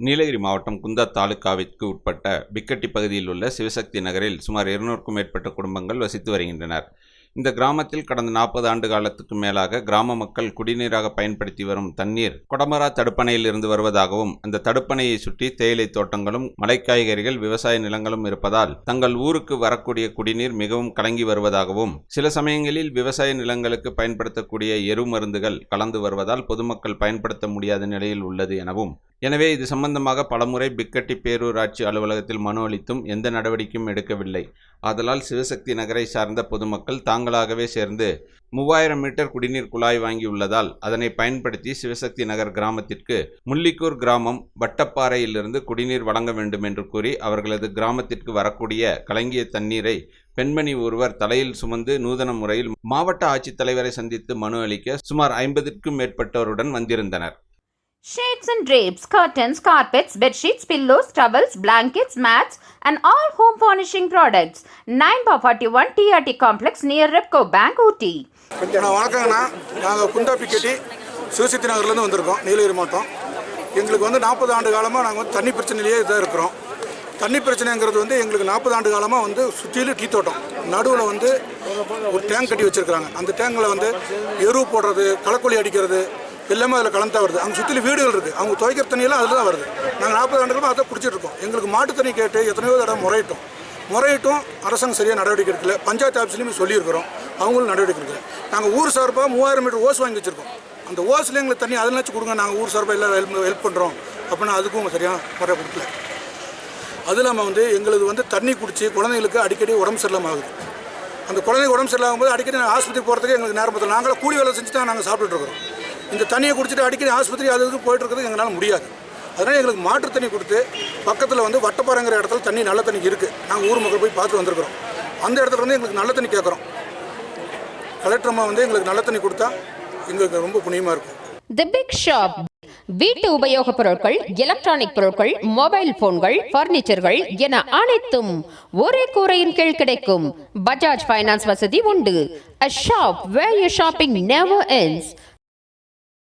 நீலகிரி மாவட்டம் குந்தா தாலுகாவிற்கு உட்பட்ட பிக்கட்டி பகுதியில் உள்ள சிவசக்தி நகரில் சுமார் இருநூறுக்கும் மேற்பட்ட குடும்பங்கள் வசித்து வருகின்றனர். இந்த கிராமத்தில் கடந்த நாற்பது ஆண்டு காலத்துக்கு மேலாக கிராம மக்கள் குடிநீராக பயன்படுத்தி வரும் தண்ணீர் கொடமரா தடுப்பணையில் இருந்து வருவதாகவும் அந்த தடுப்பணையை சுற்றி தேயிலை தோட்டங்களும் மலைக்காய்கறிகள் விவசாய நிலங்களும் இருப்பதால் தங்கள் ஊருக்கு வரக்கூடிய குடிநீர் மிகவும் கலங்கி வருவதாகவும் சில சமயங்களில் விவசாய நிலங்களுக்கு பயன்படுத்தக்கூடிய எரு மருந்துகள் கலந்து வருவதால் பொதுமக்கள் பயன்படுத்த முடியாத நிலையில் உள்ளது எனவும் எனவே இது சம்பந்தமாக பலமுறை பிக்கட்டி பேரூராட்சி அலுவலகத்தில் மனு அளித்தும் எந்த நடவடிக்கையும் எடுக்கவில்லை. ஆதலால் சிவசக்தி நகரை சார்ந்த பொதுமக்கள் தாங்களாகவே சேர்ந்து மூவாயிரம் மீட்டர் குடிநீர் குழாய் வாங்கியுள்ளதால் அதனை பயன்படுத்தி சிவசக்தி நகர் கிராமத்திற்கு முள்ளிக்கூர் கிராமம் வட்டப்பாறையிலிருந்து குடிநீர் வழங்க வேண்டும் என்று கூறி அவர்களது கிராமத்திற்கு வரக்கூடிய கலங்கிய தண்ணீரை பெண்மணி ஒருவர் தலையில் சுமந்து நூதன முறையில் மாவட்ட ஆட்சித்தலைவரை சந்தித்து மனு அளிக்க சுமார் ஐம்பதுக்கும் மேற்பட்டோருடன் வந்திருந்தனர். Shades and drapes, curtains, carpets, bedsheets pillows pillows, towels, blankets, mats, and all home furnishing products. 9 by 41 TRT complex near Repco Bank, Ooty. நான் வணக்கங்கண்ணா நாங்கள் குந்தா பிக்கெட்டி சிவசக்தி நகர்லேருந்து வந்திருக்கோம் நீலகிரி மாவட்டம் எங்களுக்கு வந்து நாற்பது ஆண்டு காலமாக நாங்கள் வந்து தண்ணி பிரச்சனையிலேயே இதாக இருக்கிறோம் தண்ணி பிரச்சனைங்கிறது வந்து எங்களுக்கு நாற்பது ஆண்டு காலமாக வந்து சுற்றிலும் டீ தோட்டம் நடுவில் வந்து ஒரு டேங்க் கட்டி வச்சுருக்காங்க அந்த டேங்கில் வந்து எரு போடுறது களக்கொல்லி அடிக்கிறது எல்லாமே அதில் கலந்து தான் வருது. அங்கே சுற்றிலும் வீடுகள் இருக்குது அவங்க துவைக்கிற தண்ணியெல்லாம் அதில் தான் வருது. நாங்கள் நாற்பது ஆண்டுகளும் அதை குடிச்சிட்டு இருக்கோம். எங்களுக்கு மாட்டு தண்ணி கேட்டு எத்தனையோ தடவை முறையிட்டோம். முறையிட்டும் அரசாங்கம் சரியாக நடவடிக்கை எடுக்கல. பஞ்சாயத்து ஆஃபீஸ்லையுமே சொல்லியிருக்கிறோம். அவங்களும் நடவடிக்கை எடுக்கல. நாங்கள் ஊர் சார்பாக மூவாயிரம் மீட்டர் ஓஸ் வாங்கி வச்சுருக்கோம். அந்த ஓஸில் எங்களுக்கு தண்ணி அதில் கொடுங்க. நாங்கள் ஊர் சார்பாக எல்லாம் ஹெல்ப் ஹெல்ப் பண்ணுறோம் அப்படின்னா அதுக்கும் சரியாக முறை கொடுக்கல. அது இல்லாமல் வந்து எங்களுக்கு வந்து தண்ணி குடிச்சு குழந்தைங்களுக்கு அடிக்கடி உடம்பு சரியில்லாமல் ஆகுது. அந்த குழந்தைங்க உடம்பு சரியில்லாம போது அடிக்கடி நாங்கள் ஆஸ்பத்திரி போகிறதுக்கு எங்களுக்கு நேரம் பார்த்தோம் நாங்களும் கூலி வேலை செஞ்சு தான் நாங்கள் சாப்பிட்டுட்டு இருக்கிறோம். இந்த தண்ணியை குடிச்சிட்டு அடிக்கடி ஆஸ்பத்திரி அது இதுக்கு போயிட்டு இருக்கிறது எங்களால் முடியாது. அதனால் எங்களுக்கு மாற்று தண்ணி கொடுத்து பக்கத்தில் வந்து வட்டப்பாறைங்கிற இடத்துல தண்ணி நல்ல தண்ணி இருக்குது நாங்கள் ஊர் மக்கள் போய் பார்த்து வந்திருக்கிறோம். அந்த இடத்துல வந்து எங்களுக்கு நல்ல தண்ணி கேட்குறோம் கலெக்டர் அம்மா வந்து எங்களுக்கு நல்ல தண்ணி கொடுத்தா எங்களுக்கு ரொம்ப புண்ணியமாக இருக்கும். தி பிக் ஷாப் வீட்டு உபயோகப் பொருட்கள் எலக்ட்ரானிக் பொருட்கள் மொபைல் போன்கள் பர்னிச்சர்கள் என அனைத்தும் ஒரே கூரையின் கீழ் கிடைக்கும். பஜாஜ் ஃபைனான்ஸ் வசதி உண்டு. A shop where you shopping never ends.